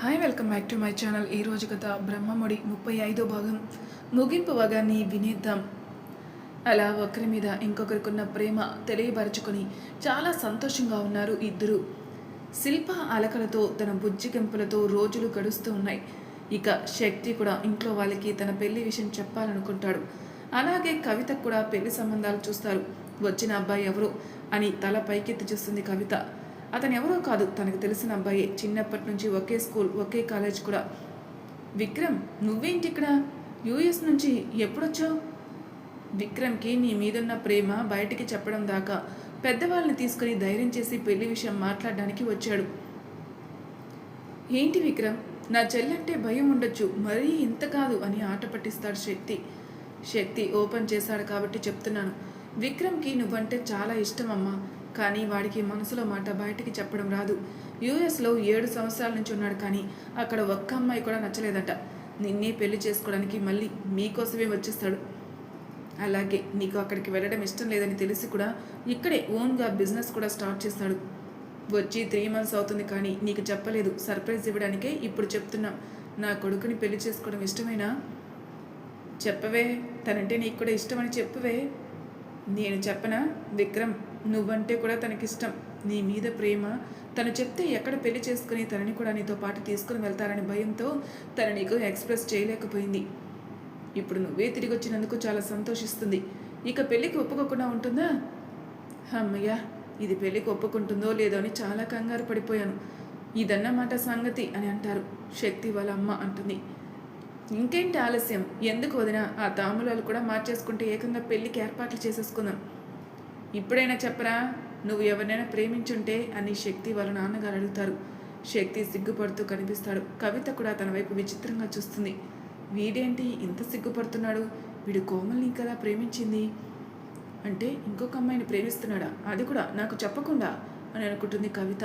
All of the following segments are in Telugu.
Hi welcome back to my channel ఈ రోజు కథ బ్రహ్మముడి ముప్పై ఐదో భాగం. ముగింపు భాగాన్ని వినేద్దాం. అలా ఒకరి మీద ఇంకొకరికున్న ప్రేమ తెలియపరచుకొని చాలా సంతోషంగా ఉన్నారు ఇద్దరు. శిల్ప అలకలతో తన బుజ్జిగింపులతో రోజులు గడుస్తూ ఉన్నాయి. ఇక శక్తి కూడా ఇంట్లో వాళ్ళకి తన పెళ్ళి విషయం చెప్పాలనుకుంటాడు. అలాగే కవిత కూడా పెళ్ళి సంబంధాలు చూస్తారు. వచ్చిన అబ్బాయి ఎవరు అని తల పైకెత్తి చూస్తుంది కవిత. అతను ఎవరో కాదు తనకు తెలిసిన అబ్బాయి. చిన్నప్పటి నుంచి ఒకే స్కూల్ ఒకే కాలేజ్ కూడా. విక్రమ్ నువ్వేంటి ఇక్కడ యూఎస్ నుంచి ఎప్పుడొచ్చావు? విక్రమ్కి నీ మీదున్న ప్రేమ బయటికి చెప్పడం దాకా పెద్దవాళ్ళని తీసుకుని ధైర్యం చేసి పెళ్ళి విషయం మాట్లాడడానికి వచ్చాడు. ఏంటి విక్రమ్? నా చెల్లంటే భయం ఉండొచ్చు. మరీ ఇంత కాదు అని ఆట పట్టిస్తాడు శక్తి. శక్తి ఓపెన్ చేశాడు కాబట్టి చెప్తున్నాను. విక్రమ్కి నువ్వంటే చాలా ఇష్టం అమ్మా. కానీ వాడికి మనసులో మాట బయటికి చెప్పడం రాదు. యూఎస్లో ఏడు సంవత్సరాల నుంచి ఉన్నాడు కానీ అక్కడ ఒక్క అమ్మాయి కూడా నచ్చలేదట. నిన్నే పెళ్ళి చేసుకోవడానికి మళ్ళీ మీకోసమే వచ్చేస్తాడు. అలాగే నీకు అక్కడికి వెళ్ళడం ఇష్టం లేదని తెలిసి కూడా ఇక్కడే ఓన్గా బిజినెస్ కూడా స్టార్ట్ చేస్తాడు. వచ్చి త్రీ మంత్స్ అవుతుంది కానీ నీకు చెప్పలేదు. సర్ప్రైజ్ ఇవ్వడానికే ఇప్పుడు చెప్తున్నాం. నా కొడుకుని పెళ్ళి చేసుకోవడం ఇష్టమేనా? చెప్పవే. తనంటే నీకు కూడా ఇష్టమని చెప్పవే. నేను చెప్పనా? విక్రమ్ నువ్వంటే కూడా తనకిష్టం. నీ మీద ప్రేమ. తను చెప్తే ఎక్కడ పెళ్ళి చేసుకుని తనని కూడా నీతో పాటు తీసుకుని వెళ్తారని భయంతో తన నీకు ఎక్స్ప్రెస్ చేయలేకపోయింది. ఇప్పుడు నువ్వే తిరిగి వచ్చినందుకు చాలా సంతోషిస్తుంది. ఇక పెళ్ళికి ఒప్పుకోకుండా ఉంటుందా? అమ్మయ్యా ఇది పెళ్ళికి ఒప్పుకుంటుందో లేదో అని చాలా కంగారు పడిపోయాను. ఇదన్నమాట సంగతి అని అంటారు. శక్తి వాళ్ళ అమ్మ అంటుంది. ఇంకేంటి ఆలస్యం? ఎందుకు వదిన? ఆ తాములాలు కూడా మార్చేసుకుంటే ఏకంగా పెళ్ళికి ఏర్పాట్లు చేసేసుకుందాం. ఇప్పుడైనా చెప్పరా? నువ్వు ఎవరినైనా ప్రేమించుంటే అని శక్తి వాళ్ళ నాన్నగారు అడుగుతారు. శక్తి సిగ్గుపడుతూ కనిపిస్తాడు. కవిత కూడా తన వైపు విచిత్రంగా చూస్తుంది. వీడేంటి ఇంత సిగ్గుపడుతున్నాడు? వీడు కోమల్ని కదా ప్రేమించింది? అంటే ఇంకొక అమ్మాయిని ప్రేమిస్తున్నాడా? అది కూడా నాకు చెప్పకుండా అని అనుకుంటుంది కవిత.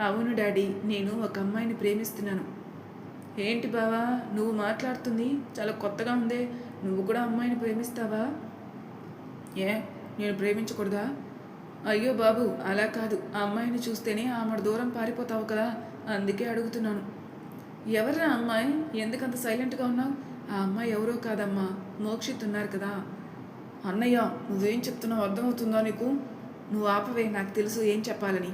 అవును డాడీ నేను ఒక అమ్మాయిని ప్రేమిస్తున్నాను. ఏంటి బావా? నువ్వు మాట్లాడుతుంది? చాలా కొత్తగా ఉందే. నువ్వు కూడా అమ్మాయిని ప్రేమిస్తావా? ఏ? నేను ప్రేమించకూడదా? అయ్యో బాబు అలా కాదు. ఆ అమ్మాయిని చూస్తేనే ఆమె దూరం పారిపోతావు కదా? అందుకే అడుగుతున్నాను. ఎవరా అమ్మాయి? ఎందుకంత సైలెంట్గా ఉన్నావు? ఆ అమ్మాయి ఎవరో కాదమ్మా. మోక్షిత్ ఉన్నారు కదా. అన్నయ్య నువ్వేం చెప్తున్నావు అర్థమవుతుందా నీకు? నువ్వు ఆపవే నాకు తెలుసు ఏం చెప్పాలని.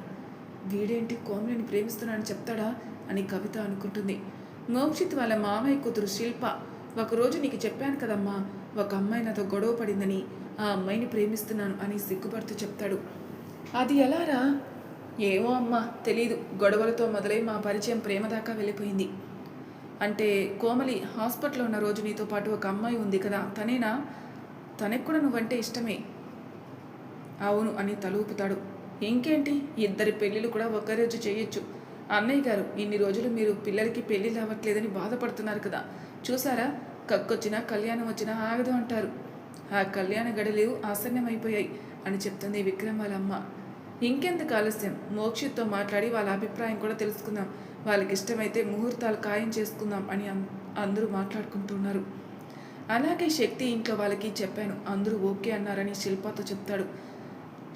వీడేంటి కోమలిని ప్రేమిస్తున్నానని చెప్తాడా అని కవిత అనుకుంటుంది. మోక్షిత్ వాళ్ళ మామయ్య కూతురు శిల్ప ఒకరోజు నీకు చెప్పాను కదమ్మా ఒక అమ్మాయి నాతో గొడవ పడిందని. ఆ అమ్మాయిని ప్రేమిస్తున్నాను అని సిగ్గుపడుతూ చెప్తాడు. అది ఎలారా ఏమో అమ్మా తెలీదు. గొడవలతో మొదలై మా పరిచయం ప్రేమ దాకా వెళ్ళిపోయింది. అంటే కోమలి హాస్పిటల్లో ఉన్న రోజు నీతో పాటు ఒక అమ్మాయి ఉంది కదా తనేనా? తనకు కూడా నువ్వంటే ఇష్టమే. అవును అని తలూపుతాడు. ఇంకేంటి? ఇద్దరి పెళ్ళిళ్ళు కూడా ఒకే రోజు చేయొచ్చు. అన్నయ్య గారు ఇన్ని రోజులు మీరు పిల్లలకి పెళ్ళిళ్ళు అవ్వట్లేదని బాధపడుతున్నారు కదా. చూసారా? కక్కొచ్చినా కళ్యాణం వచ్చినా ఆగదు అంటారు. ఆ కళ్యాణ గడలు ఆసన్నమైపోయాయి అని చెప్తుంది విక్రమ్ వాళ్ళ అమ్మ ఇంకెందుకు ఆలస్యం? మోక్షిత్తో మాట్లాడి వాళ్ళ అభిప్రాయం కూడా తెలుసుకుందాం. వాళ్ళకి ఇష్టమైతే ముహూర్తాలు ఖాయం చేసుకుందాం అని అం- అందరూ మాట్లాడుకుంటున్నారు. అలాగే శక్తి ఇంట్లో వాళ్ళకి చెప్పాను. అందరూ ఓకే అన్నారని శిల్పతో చెప్తాడు.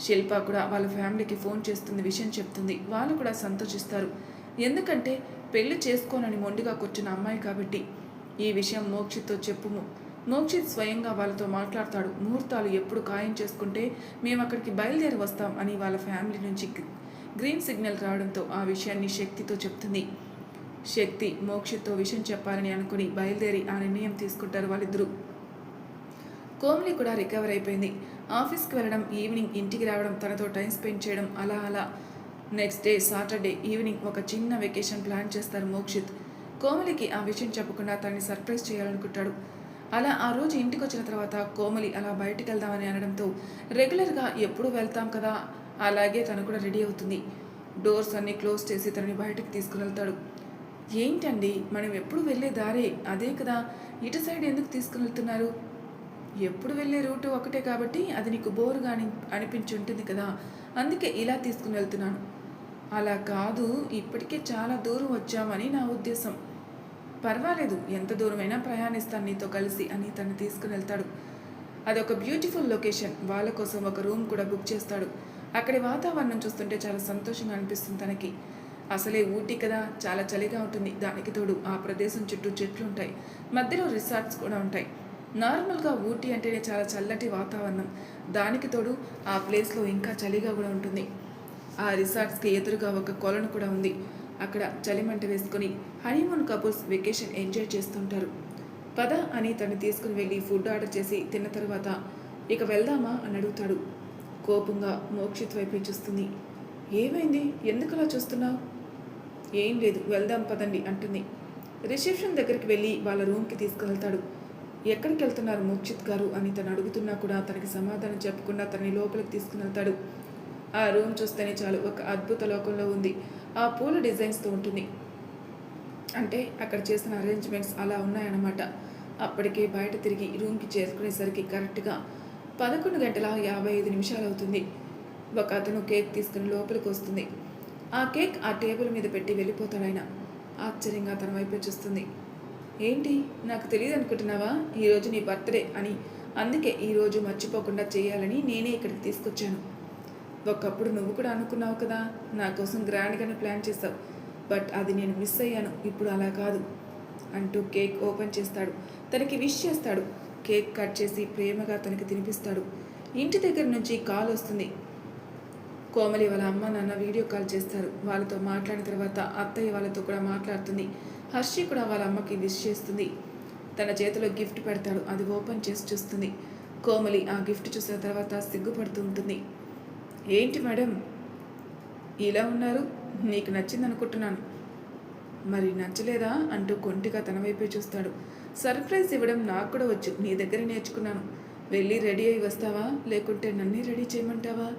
శిల్ప కూడా వాళ్ళ ఫ్యామిలీకి ఫోన్ చేస్తుంది విషయం చెప్తుంది. వాళ్ళు కూడా సంతోషిస్తారు. ఎందుకంటే పెళ్ళి చేసుకోనని మొండిగా కూర్చున్న అమ్మాయి కాబట్టి ఈ విషయం మోక్షిత్తో చెప్పుము. మోక్షిత్ స్వయంగా వాళ్ళతో మాట్లాడతాడు. ముహూర్తాలు ఎప్పుడు ఖాయం చేసుకుంటే మేము అక్కడికి బయలుదేరి వస్తాం అని వాళ్ళ ఫ్యామిలీ నుంచి గ్రీన్ సిగ్నల్ రావడంతో ఆ విషయాన్ని శక్తితో చెప్తుంది. శక్తి మోక్షిత్తో విషయం చెప్పాలని అనుకుని బయలుదేరి ఆ నిర్ణయం తీసుకుంటారు వాళ్ళిద్దరూ. కోమ్లీ కూడా రికవర్ అయిపోయింది. ఆఫీస్కి వెళ్ళడం ఈవినింగ్ ఇంటికి రావడం తనతో టైం స్పెండ్ చేయడం అలా అలా. నెక్స్ట్ డే సాటర్డే ఈవినింగ్ ఒక చిన్న వెకేషన్ ప్లాన్ చేస్తారు మోక్షిత్. కోమలికి ఆ విషయం చెప్పకుండా తనని సర్ప్రైజ్ చేయాలనుకుంటాడు. అలా ఆ రోజు ఇంటికి వచ్చిన తర్వాత కోమలి అలా బయటికి వెళ్దామని అనడంతో రెగ్యులర్గా ఎప్పుడు వెళ్తాం కదా అలాగే తను కూడా రెడీ అవుతుంది. డోర్స్ అన్నీ క్లోజ్ చేసి తనని బయటకు తీసుకుని వెళ్తాడు. ఏంటండి మనం ఎప్పుడు వెళ్ళే దారే? అదే కదా ఇటు సైడ్ ఎందుకు తీసుకుని వెళ్తున్నారు? ఎప్పుడు వెళ్ళే రూటు ఒకటే కాబట్టి అది నీకు బోరుగా అని అనిపించి ఉంటుంది కదా అందుకే ఇలా తీసుకుని వెళ్తున్నాను. అలా కాదు ఇప్పటికే చాలా దూరం వచ్చామని నా ఉద్దేశం. పర్వాలేదు ఎంత దూరమైనా ప్రయాణిస్తాను నీతో కలిసి అని తను తీసుకుని వెళ్తాడు. అది ఒక బ్యూటిఫుల్ లొకేషన్ వాళ్ళ కోసం ఒక రూమ్ కూడా బుక్ చేస్తాడు. అక్కడి వాతావరణం చూస్తుంటే చాలా సంతోషంగా అనిపిస్తుంది తనకి. అసలే ఊటీ కదా చాలా చలిగా ఉంటుంది. దానికి తోడు ఆ ప్రదేశం చుట్టూ చెట్లు ఉంటాయి. మధ్యలో రిసార్ట్స్ కూడా ఉంటాయి. నార్మల్గా ఊటీ అంటేనే చాలా చల్లటి వాతావరణం. దానికి తోడు ఆ ప్లేస్లో ఇంకా చలిగా కూడా ఉంటుంది. ఆ రిసార్ట్స్కి ఎదురుగా ఒక కొలను కూడా ఉంది. అక్కడ చలిమంట వేసుకొని హనీమూన్ కపుల్స్ వెకేషన్ ఎంజాయ్ చేస్తుంటారు. పద అని తను తీసుకుని వెళ్ళి ఫుడ్ ఆర్డర్ చేసి తిన్న తర్వాత ఇక వెళ్దామా? అని అడుగుతాడు. కోపంగా మోక్షిత్ వైపే చూస్తుంది. ఏమైంది? ఎందుకు అలా చూస్తున్నావు? ఏం లేదు వెళ్దాం పదండి అంటుంది. రిసెప్షన్ దగ్గరికి వెళ్ళి వాళ్ళ రూమ్కి తీసుకువెళ్తాడు ఎక్కడికి వెళ్తున్నారు మోక్షిత్ గారు? అని తను అడుగుతున్నా కూడా తనకి సమాధానం చెప్పకుండా తనని లోపలికి తీసుకుని వెళ్తాడు. ఆ రూమ్ చూస్తేనే చాలు ఒక అద్భుత లోకంలో ఉంది. ఆ పూల డిజైన్స్తో ఉంటుంది. అంటే అక్కడ చేసిన అరేంజ్మెంట్స్ అలా ఉన్నాయన్నమాట. అప్పటికే బయట తిరిగి రూమ్కి చేరుకునేసరికి కరెక్ట్గా పదకొండు గంటల యాభై ఐదు నిమిషాలు అవుతుంది. ఒక అతను కేక్ తీసుకుని లోపలికి వస్తుంది. ఆ కేక్ ఆ టేబుల్ మీద పెట్టి వెళ్ళిపోతాడాయన ఆశ్చర్యంగా తన వైపు చూస్తుంది. ఏంటి? నాకు తెలియదు అనుకుంటున్నావా? ఈరోజు నీ బర్త్డే అని. అందుకే ఈరోజు మర్చిపోకుండా చేయాలని నేనే ఇక్కడికి తీసుకొచ్చాను. ఒకప్పుడు నువ్వు కూడా అనుకున్నావు కదా నా కోసం గ్రాండ్గానే ప్లాన్ చేస్తావు బట్ అది నేను మిస్ అయ్యాను. ఇప్పుడు అలా కాదు. అంటూ కేక్ ఓపెన్ చేస్తాడు. తనకి విష్ చేస్తాడు. కేక్ కట్ చేసి ప్రేమగా తనకి తినిపిస్తాడు. ఇంటి దగ్గర నుంచి కాల్ వస్తుంది. కోమలి వాళ్ళ అమ్మ నాన్న వీడియో కాల్ చేస్తారు. వాళ్ళతో మాట్లాడిన తర్వాత అత్తయ్య వాళ్ళతో కూడా మాట్లాడుతుంది. హర్షి కూడా వాళ్ళ అమ్మకి విష్ చేస్తుంది. తన చేతిలో గిఫ్ట్ పెడతాడు. అది ఓపెన్ చేసి చూస్తుంది. కోమలి ఆ గిఫ్ట్ చూసిన తర్వాత సిగ్గుపడుతూ ఉంటుంది. ఏంటి మేడం? ఇలా ఉన్నారు? నీకు నచ్చింది అనుకుంటున్నాను. మరి నచ్చలేదా? అంటూ కొంటిగా తన వైపే చూస్తాడు. సర్ప్రైజ్ ఇవ్వడం నాకు కూడా వచ్చు. నీ దగ్గర నేర్చుకున్నాను. వెళ్ళి రెడీ అయి వస్తావా? లేకుంటే నన్నే రెడీ చేయమంటావా?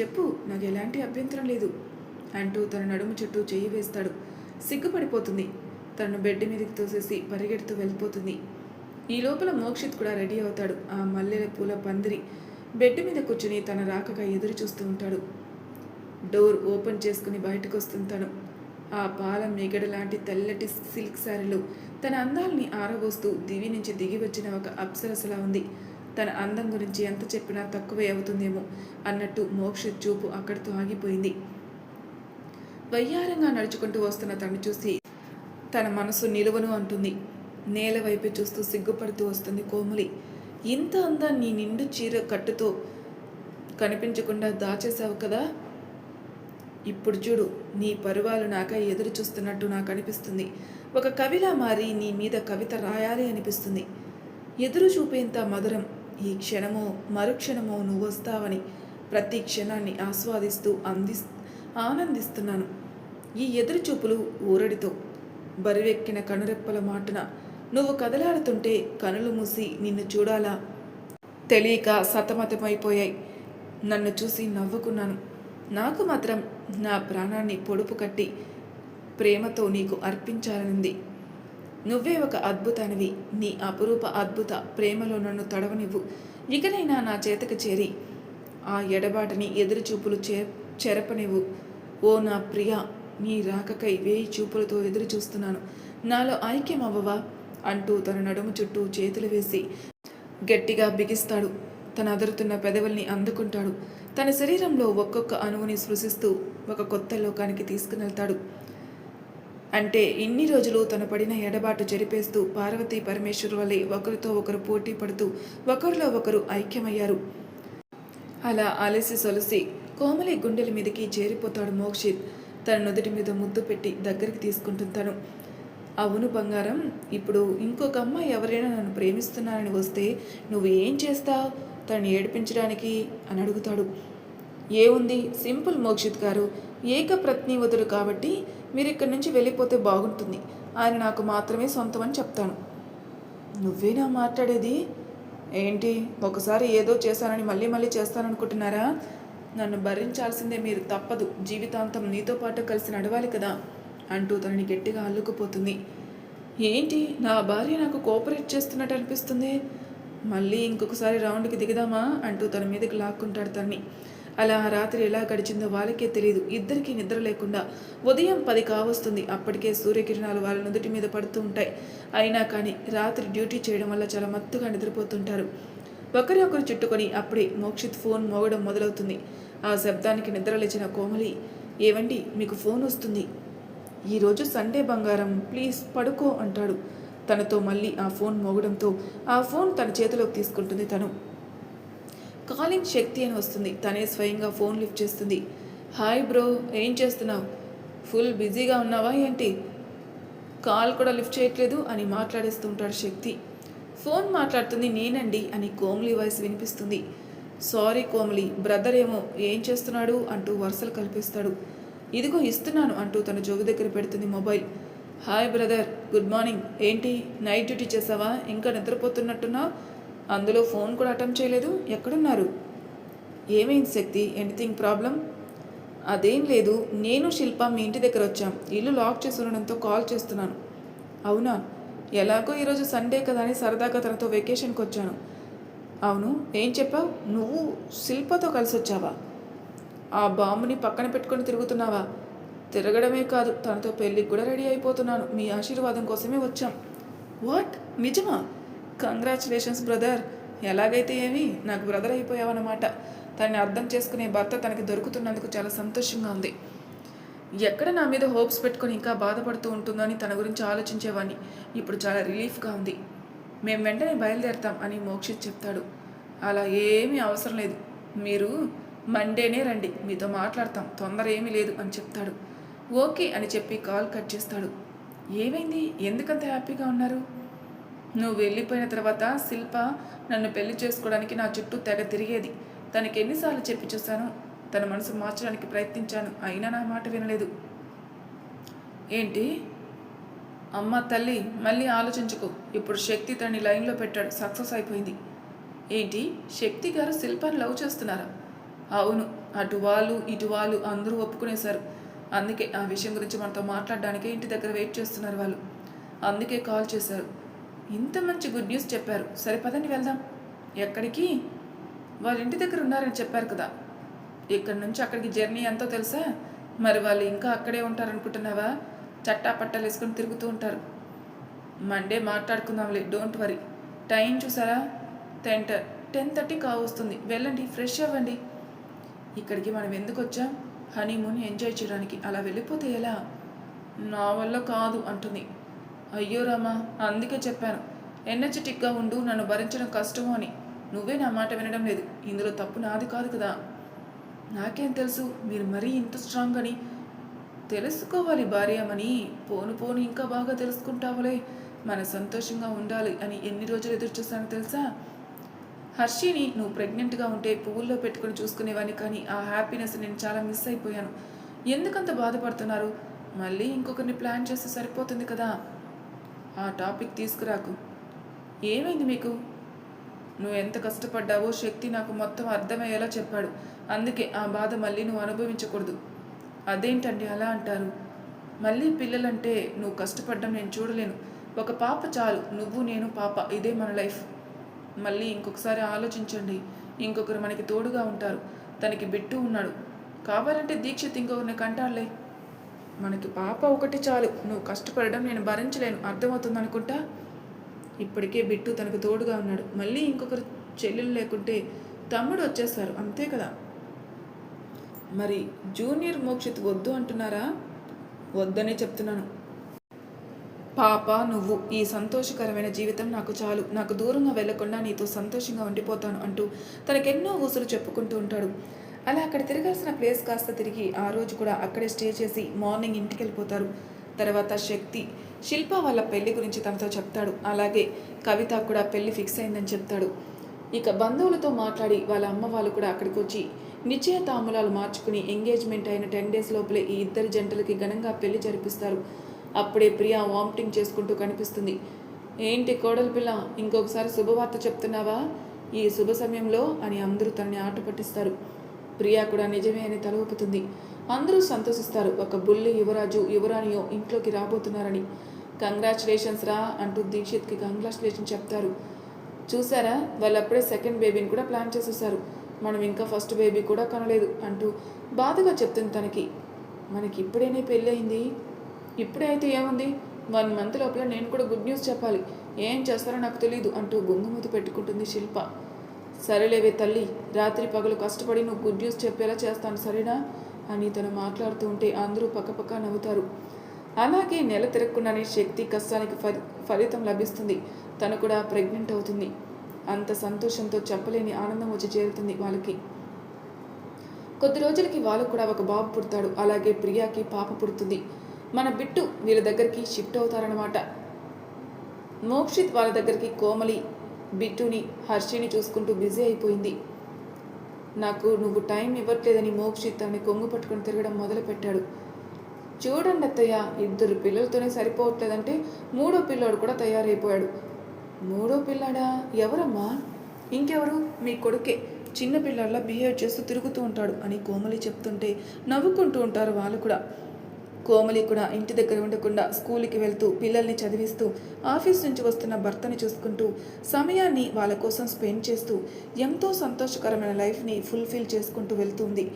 చెప్పు నాకు ఎలాంటి అభ్యంతరం లేదు. అంటూ తన నడుము చుట్టూ చెయ్యి వేస్తాడు. సిగ్గుపడిపోతుంది. తను బెడ్ మీదకి తోసేసి పరిగెడుతూ వెళ్ళిపోతుంది. ఈ లోపల మోక్షిత్ కూడా రెడీ అవుతాడు. ఆ మల్లెల పూల పందిరి బెడ్ మీద కూర్చుని తన రాకగా ఎదురు చూస్తూ ఉంటాడు. డోర్ ఓపెన్ చేసుకుని బయటకు వస్తుంటాడు ఆ పాల మిగడ లాంటి తెల్లటి సిల్క్ శారీలో తన అందాల్ని ఆరబోస్తూ దివి నుంచి దిగి వచ్చిన ఒక అప్సరసలా ఉంది. తన అందం గురించి ఎంత చెప్పినా తక్కువే అవుతుందేమో అన్నట్టు మోక్ష చూపు అక్కడితో ఆగిపోయింది. వయ్యారంగా నడుచుకుంటూ వస్తున్న తను చూసి తన మనసు నిలువను అంటుంది. నేల వైపు చూస్తూ సిగ్గుపడుతూ వస్తుంది కోమలి. ఇంత అందాన్ని నిండు చీర కట్టుతో కనిపించకుండా దాచేశావు కదా? ఇప్పుడు చూడు నీ పరువాలు నాక ఎదురు చూస్తున్నట్టు నాకు అనిపిస్తుంది. ఒక కవిలా మారి నీ మీద కవిత రాయాలి అనిపిస్తుంది. ఎదురు చూపేంత మధురం ఈ క్షణమో మరుక్షణమో నువ్వు వస్తావని ప్రతి క్షణాన్ని ఆస్వాదిస్తూ అంది ఆనందిస్తున్నాను. ఈ ఎదురు చూపులు ఊరడితో బరువెక్కిన కనురెప్పల మాటున నువ్వు కదలాడుతుంటే కనులు మూసి నిన్ను చూడాలా? తెలియక సతమతమైపోయాయి. నన్ను చూసి నవ్వుకున్నాను. నాకు మాత్రం నా ప్రాణాన్ని పొడుపు కట్టి ప్రేమతో నీకు అర్పించాలనుంది. నువ్వే ఒక అద్భుతానివి. నీ అపురూప అద్భుత ప్రేమలో నన్ను తడవనివ్వు. ఇకనైనా నా చేతకు చేరి ఆ ఎడబాటుని ఎదురుచూపులు చే చెరపనివ్వు. ఓ నా ప్రియ నీ రాకకై వేయి చూపులతో ఎదురు చూస్తున్నాను నాలో ఐక్యం అవ్వవా అంటూ తన నడుము చుట్టూ చేతులు వేసి గట్టిగా బిగిస్తాడు. తన అదురుతున్న పెదవుల్ని అందుకుంటాడు. తన శరీరంలో ఒక్కొక్క అణువుని సృశిస్తూ ఒక కొత్త లోకానికి తీసుకునెళ్తాడు. అంటే ఇన్ని రోజులు తను పడిన ఎడబాటు జరిపేస్తూ పార్వతీ పరమేశ్వరు వలె ఒకరితో ఒకరు పోటీ పడుతూ ఒకరిలో ఒకరు ఐక్యమయ్యారు. అలా అలసి సొలసి కోమలి గుండెల మీదకి చేరిపోతాడు మోక్షిత్. తన నుదుటి మీద ముద్దు పెట్టి దగ్గరికి తీసుకుంటుంటాను అవును బంగారం ఇప్పుడు ఇంకొక అమ్మాయి ఎవరైనా నన్ను ప్రేమిస్తున్నానని వస్తే నువ్వు ఏం చేస్తావు? తను ఏడిపించడానికి అని అడుగుతాడు. ఏముంది? సింపుల్ మోక్షిత్ గారు ఏకప్రజ్ఞీవతుడు కాబట్టి మీరు ఇక్కడి నుంచి వెళ్ళిపోతే బాగుంటుంది. ఆయన నాకు మాత్రమే సొంతం అని చెప్తాను. నువ్వేనా మాట్లాడేది? ఏంటి? ఒకసారి ఏదో చేశానని మళ్ళీ మళ్ళీ చేస్తాననుకుంటున్నారా? నన్ను భరించాల్సిందే మీరు తప్పదు. జీవితాంతం నీతో పాటు కలిసి నడవాలి కదా. అంటూ తనని గట్టిగా అల్లుకుపోతుంది. ఏంటి? నా భార్య నాకు కోఆపరేట్ చేస్తున్నట్టు అనిపిస్తుంది? మళ్ళీ ఇంకొకసారి రౌండ్కి దిగుదామా? అంటూ తన మీదకి లాక్కుంటాడు తనని. అలా ఆ రాత్రి ఎలా గడిచిందో వాళ్ళకే తెలియదు ఇద్దరికీ నిద్ర లేకుండా ఉదయం పది కావస్తుంది. అప్పటికే సూర్యకిరణాలు వాళ్ళ నుదుటి మీద పడుతూ ఉంటాయి. అయినా కానీ రాత్రి డ్యూటీ చేయడం వల్ల చాలా మత్తుగా నిద్రపోతుంటారు. ఒకరి ఒకరు చుట్టుకొని అప్పుడే మోక్షిత్ ఫోన్ మోగడం మొదలవుతుంది. ఆ శబ్దానికి నిద్ర లేచిన కోమలి ఏవండి? మీకు ఫోన్ వస్తుంది. ఈరోజు సండే బంగారం ప్లీజ్ పడుకో అంటాడు. తనతో మళ్ళీ ఆ ఫోన్ మోగడంతో ఆ ఫోన్ తన చేతిలోకి తీసుకుంటుంది తను. కాలింగ్ శక్తి అని వస్తుంది. తనే స్వయంగా ఫోన్ లిఫ్ట్ చేస్తుంది. హాయ్ బ్రో ఏం చేస్తున్నావు? ఫుల్ బిజీగా ఉన్నావా ఏంటి? కాల్ కూడా లిఫ్ట్ చేయట్లేదు అని మాట్లాడేస్తూ ఉంటాడు శక్తి. ఫోన్ మాట్లాడుతుంది నేనండి అని కోమలి వాయిస్ వినిపిస్తుంది. సారీ కోమలి బ్రదర్ ఏమో ఏం చేస్తున్నాడు అంటూ వరుసలు కల్పిస్తాడు. ఇదిగో ఇస్తున్నాను అంటూ తన జోగు దగ్గర పెడుతుంది mobile. Hi brother good morning. ఏంటి నైట్ డ్యూటీ చేసావా? ఇంకా నిద్రపోతున్నట్టున్నా అందులో ఫోన్ కూడా అటెంప్ట్ చేయలేదు. ఎక్కడున్నారు? ఏమైంది శక్తి? Anything problem? అదేం లేదు. నేను శిల్ప మీ ఇంటి దగ్గర వచ్చాం. ఇల్లు లాక్ చేసి ఉండడంతో కాల్ చేస్తున్నాను. అవునా? ఎలాగో ఈరోజు సండే కదా అని సరదాగా తనతో వెకేషన్కి వచ్చాను అవును ఏం చెప్పావు? నువ్వు శిల్పతో కలిసి వచ్చావా ఆ బాంబుని పక్కన పెట్టుకొని తిరుగుతున్నావా? తిరగడమే కాదు తనతో పెళ్ళికి కూడా రెడీ అయిపోతున్నాను. మీ ఆశీర్వాదం కోసమే వచ్చాం. వాట్? నిజమా? Congratulations brother. ఎలాగైతే ఏమి నాకు బ్రదర్ అయిపోయావన్నమాట. తనని అర్థం చేసుకునే భర్త తనకి దొరుకుతున్నందుకు చాలా సంతోషంగా ఉంది. ఎక్కడ నా మీద హోప్స్ పెట్టుకొని ఇంకా బాధపడుతూ ఉంటుందని తన గురించి ఆలోచించేవాడిని ఇప్పుడు చాలా రిలీఫ్గా ఉంది. మేము వెంటనే బయలుదేరతాం అని మోక్షిత్ చెప్తాడు. అలా ఏమీ అవసరం లేదు. మీరు మండేనే రండి మీతో మాట్లాడతాం తొందర ఏమీ లేదు అని చెప్తాడు. ఓకే అని చెప్పి కాల్ కట్ చేస్తాడు. ఏమైంది? ఎందుకంత హ్యాపీగా ఉన్నారు? నువ్వు వెళ్ళిపోయిన తర్వాత శిల్ప నన్ను పెళ్ళి చేసుకోవడానికి నా చుట్టూ తెగ తిరిగేది. తనకి ఎన్నిసార్లు చెప్పి చూశాను. తన మనసు మార్చడానికి ప్రయత్నించాను. అయినా నా మాట వినలేదు. ఏంటి? అమ్మ తల్లి మళ్ళీ ఆలోచించుకో. ఇప్పుడు శక్తి తనని లైన్లో పెట్టాడు. సక్సెస్ అయిపోయింది. ఏంటి? శక్తి గారు శిల్పాన్ని లవ్ చేస్తున్నారా? అవును అటు వాళ్ళు ఇటు వాళ్ళు అందరూ ఒప్పుకునేశారు. అందుకే ఆ విషయం గురించి మనతో మాట్లాడడానికే ఇంటి దగ్గర వెయిట్ చేస్తున్నారు వాళ్ళు. అందుకే కాల్ చేశారు. ఇంత మంచి గుడ్ న్యూస్ చెప్పారు. సరే పదండి వెళ్దాం. ఎక్కడికి? వాళ్ళ ఇంటి దగ్గర ఉన్నారని చెప్పారు కదా. ఇక్కడ నుంచి అక్కడికి జర్నీ ఎంతో తెలుసా? మరి వాళ్ళు ఇంకా అక్కడే ఉంటారనుకుంటున్నావా? చట్టా పట్టాలు వేసుకొని తిరుగుతూ ఉంటారు. మండే మాట్లాడుకుందాంలే డోంట్ వరీ. టైం చూసారా? టెన్ టెన్ థర్టీ కావస్తుంది. వెళ్ళండి ఫ్రెష్ అవ్వండి. ఇక్కడికి మనం ఎందుకు వచ్చాం? హనీమూన్ ఎంజాయ్ చేయడానికి అలా వెళ్ళిపోతే ఎలా? నా వల్ల కాదు అంటుంది. అయ్యో రామా అందుకే చెప్పాను. ఎనర్జెటిక్గా ఉండు నన్ను భరించడం కష్టము అని. నువ్వే నా మాట వినడం లేదు. ఇందులో తప్పు నాది కాదు కదా? నాకేం తెలుసు? మీరు మరీ ఇంత స్ట్రాంగ్ అని. తెలుసుకోవాలి భార్యమని పోను పోను ఇంకా బాగా తెలుసుకుంటావులే. మన సంతోషంగా ఉండాలి అని ఎన్ని రోజులు ఎదురు చూస్తానో తెలుసా? హర్షిని నువ్వు ప్రెగ్నెంట్గా ఉంటే పువ్వుల్లో పెట్టుకుని చూసుకునేవాడిని కానీ ఆ హ్యాపీనెస్ నేను చాలా మిస్ అయిపోయాను. ఎందుకంత బాధపడుతున్నారు? మళ్ళీ ఇంకొకరిని ప్లాన్ చేస్తే సరిపోతుంది కదా? ఆ టాపిక్ తీసుకురాకు. ఏమైంది మీకు? నువ్వు ఎంత కష్టపడ్డావో శక్తి నాకు మొత్తం అర్థమయ్యేలా చెప్పాడు. అందుకే ఆ బాధ మళ్ళీ నువ్వు అనుభవించకూడదు. అదేంటండి అలా అంటారు? మళ్ళీ పిల్లలంటే నువ్వు కష్టపడ్డం నేను చూడలేను. ఒక పాప చాలు. నువ్వు నేను పాప ఇదే మన లైఫ్ మళ్ళీ ఇంకొకసారి ఆలోచించండి. ఇంకొకరు మనకి తోడుగా ఉంటారు. తనకి బిట్టు ఉన్నాడు. కావాలంటే దీక్షిత్ ఇంకొకరిని కంటాడులే. మనకి పాప ఒకటి చాలు. నువ్వు కష్టపడడం నేను భరించలేను. అర్థమవుతుంది అనుకుంటా? ఇప్పటికే బిట్టు తనకు తోడుగా ఉన్నాడు. మళ్ళీ ఇంకొకరు చెల్లెలు లేకుంటే తమ్ముడు వచ్చేస్తారు. అంతే కదా? మరి జూనియర్ మోక్షిత్ వద్దు అంటున్నారా? వద్దనే చెప్తున్నాను. పాప నువ్వు ఈ సంతోషకరమైన జీవితం నాకు చాలు. నాకు దూరంగా వెళ్ళకుండా నీతో సంతోషంగా ఉండిపోతాను అంటూ తనకెన్నో ఊసులు చెప్పుకుంటూ ఉంటాడు. అలా అక్కడ తిరగాల్సిన ప్లేస్ కాస్త తిరిగి ఆ రోజు కూడా అక్కడే స్టే చేసి మార్నింగ్ ఇంటికి వెళ్ళిపోతారు తర్వాత శక్తి శిల్ప వాళ్ళ పెళ్ళి గురించి తనతో చెప్తాడు. అలాగే కవిత కూడా పెళ్ళి ఫిక్స్ అయిందని చెప్తాడు. ఇక బంధువులతో మాట్లాడి వాళ్ళ అమ్మ వాళ్ళు కూడా అక్కడికి వచ్చి నిశ్చయ తాములాలు మార్చుకుని ఎంగేజ్మెంట్ అయిన టెన్ డేస్ లోపలే ఈ ఇద్దరు జంటలకి ఘనంగా పెళ్ళి జరిపిస్తారు. అప్పుడే ప్రియా వామిటింగ్ చేసుకుంటూ కనిపిస్తుంది. ఏంటి కోడలి పిల్ల ఇంకొకసారి శుభవార్త చెప్తున్నావా? ఈ శుభ సమయంలో అని అందరూ తనని ఆట పట్టిస్తారు. ప్రియా కూడా నిజమే అని తలవపుతుంది అందరూ సంతోషిస్తారు. ఒక బుల్లి యువరాజు యువరాణియో ఇంట్లోకి రాబోతున్నారని. కంగ్రాచులేషన్స్ రా అంటూ దీక్షిత్కి కంగ్రాచులేషన్ చెప్తారు. చూసారా? వాళ్ళు అప్పుడే సెకండ్ బేబీని కూడా ప్లాన్ చేసేసారు. మనం ఇంకా ఫస్ట్ బేబీ కూడా కనలేదు అంటూ బాధగా చెప్తుంది తనకి. మనకి ఇప్పుడేనే పెళ్ళి అయింది ఇప్పుడే అయితే ఏముంది? వన్ మంత్ లోపల నేను కూడా గుడ్ న్యూస్ చెప్పాలి. ఏం చేస్తారో నాకు తెలియదు అంటూ గుంగుమూతి పెట్టుకుంటుంది శిల్ప. సరేలేవే తల్లి రాత్రి పగలు కష్టపడి నువ్వు గుడ్ న్యూస్ చెప్పేలా చేస్తాను సరేనా? అని తను మాట్లాడుతూ ఉంటే అందరూ పక్కపక్క నవ్వుతారు. అలాగే నెల తిరగకుండానే శక్తి కష్టానికి ఫలి ఫలితం లభిస్తుంది. తను కూడా ప్రెగ్నెంట్ అవుతుంది. అంత సంతోషంతో చెప్పలేని ఆనందం వచ్చి చేరుతుంది వాళ్ళకి. కొద్ది రోజులకి వాళ్ళకు కూడా ఒక బాబు పుడతాడు. అలాగే ప్రియాకి పాప పుడుతుంది. మన బిట్టు వీళ్ళ దగ్గరికి షిఫ్ట్ అవుతారనమాట మోక్షిత్ వాళ్ళ దగ్గరికి కోమలి బిట్టుని హర్షిని చూసుకుంటూ బిజీ అయిపోయింది. నాకు నువ్వు టైం ఇవ్వట్లేదని మోక్షిత్ తనని కొంగు పట్టుకొని తిరగడం మొదలుపెట్టాడు. చూడండి అత్తయ్య ఇద్దరు పిల్లలతోనే సరిపోవట్లేదంటే మూడో పిల్లోడు కూడా తయారైపోయాడు. మూడో పిల్లాడా? ఎవరమ్మా? ఇంకెవరు? మీ కొడుకే. చిన్న పిల్లల్లా బిహేవ్ చేస్తూ తిరుగుతూ ఉంటాడు అని కోమలి చెప్తుంటే నవ్వుకుంటూ ఉంటారు వాళ్ళు కూడా. కోమలి కూడా ఇంటి దగ్గర ఉండకుండా స్కూల్కి వెళ్తూ పిల్లల్ని చదివిస్తూ ఆఫీస్ నుంచి వస్తున్న భర్తని చూసుకుంటూ సమయాన్ని వాళ్ళ కోసం స్పెండ్ చేస్తూ ఎంతో సంతోషకరమైన లైఫ్ని ఫుల్ఫిల్ చేసుకుంటూ వెళ్తుంది.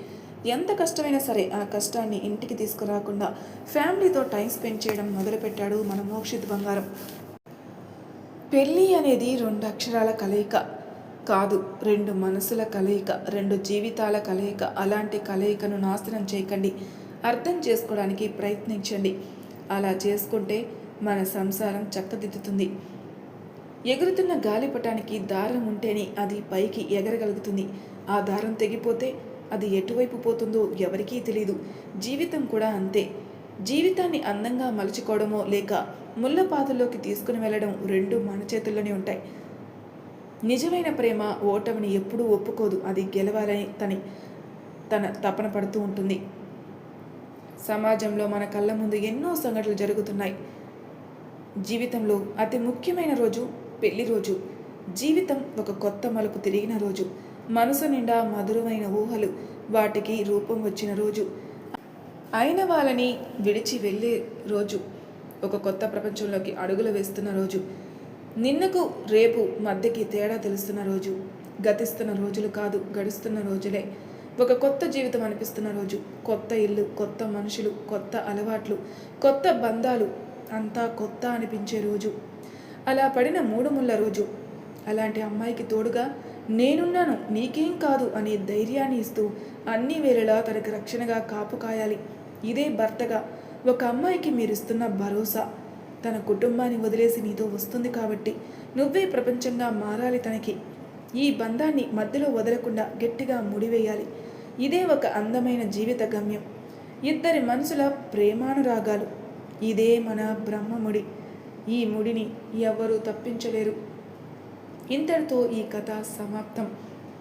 ఎంత కష్టమైనా సరే ఆ కష్టాన్ని ఇంటికి తీసుకురాకుండా ఫ్యామిలీతో టైం స్పెండ్ చేయడం మొదలుపెట్టాడు మన మోక్షిత్ బంగారం. పెళ్ళి అనేది రెండు అక్షరాల కలయిక కాదు రెండు మనసుల కలయిక రెండు జీవితాల కలయిక. అలాంటి కలయికను నాశనం చేయకండి. అర్థం చేసుకోవడానికి ప్రయత్నించండి. అలా చేసుకుంటే మన సంసారం చక్కదిద్దుతుంది. ఎగురుతున్న గాలిపటానికి దారం ఉంటేనే అది పైకి ఎగరగలుగుతుంది. ఆ దారం తెగిపోతే అది ఎటువైపు పోతుందో ఎవరికీ తెలియదు జీవితం కూడా అంతే. జీవితాన్ని అందంగా మలుచుకోవడమో లేక ముళ్ళపాదుల్లోకి తీసుకుని వెళ్ళడం రెండు మన చేతుల్లోనే ఉంటాయి. నిజమైన ప్రేమ ఓటమిని ఎప్పుడూ ఒప్పుకోదు. అది గెలవాలని తని తన తపన పడుతూ ఉంటుంది. సమాజంలో మన కళ్ళ ముందు ఎన్నో సంఘటనలు జరుగుతున్నాయి. జీవితంలో అతి ముఖ్యమైన రోజు పెళ్ళి రోజు. జీవితం ఒక కొత్త మలుపు తిరిగిన రోజు. మనసు నిండా మధురమైన ఊహలు వాటికి రూపం వచ్చిన రోజు. అయిన వాళ్ళని విడిచి వెళ్ళే రోజు. ఒక కొత్త ప్రపంచంలోకి అడుగులు వేస్తున్న రోజు. నిన్నకు రేపు మధ్యకి తేడా తెలుస్తున్న రోజు. గతిస్తున్న రోజులు కాదు గడుస్తున్న రోజులే. ఒక కొత్త జీవితం అనిపిస్తున్న రోజు. కొత్త ఇల్లు కొత్త మనుషులు కొత్త అలవాట్లు కొత్త బంధాలు అంతా కొత్త అనిపించే రోజు. అలా పడిన మూడు ముళ్ళ రోజు. అలాంటి అమ్మాయికి తోడుగా నేనున్నాను నీకేం కాదు అనే ధైర్యాన్ని ఇస్తూ అన్ని వేళలా తనకు రక్షణగా కాపు కాయాలి. ఇదే భర్తగా. ఒక అమ్మాయికి మీరు ఇస్తున్న భరోసా. తన కుటుంబాన్ని వదిలేసి నీతో వస్తుంది కాబట్టి నువ్వే ప్రపంచంగా మారాలి తనకి. ఈ బంధాన్ని మధ్యలో వదలకుండా గట్టిగా ముడివేయాలి. ఇదే ఒక అందమైన జీవిత గమ్యం. ఇద్దరి మనసుల ప్రేమానురాగాలు. ఇదే మన బ్రహ్మముడి. ఈ ముడిని ఎవరూ తప్పించలేరు. ఇంతటితో ఈ కథ సమాప్తం.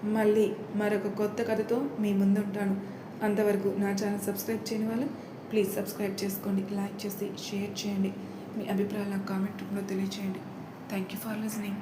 మళ్ళీ మరొక కొత్త కథతో మీ ముందుంటాను. అంతవరకు నా ఛానల్ సబ్స్క్రైబ్ చేయని వాళ్ళు ప్లీజ్ సబ్స్క్రైబ్ చేసుకోండి లైక్ చేసి షేర్ చేయండి. మీ అభిప్రాయాలను కామెంట్ రూపంలో తెలియచేయండి. Thank you for listening.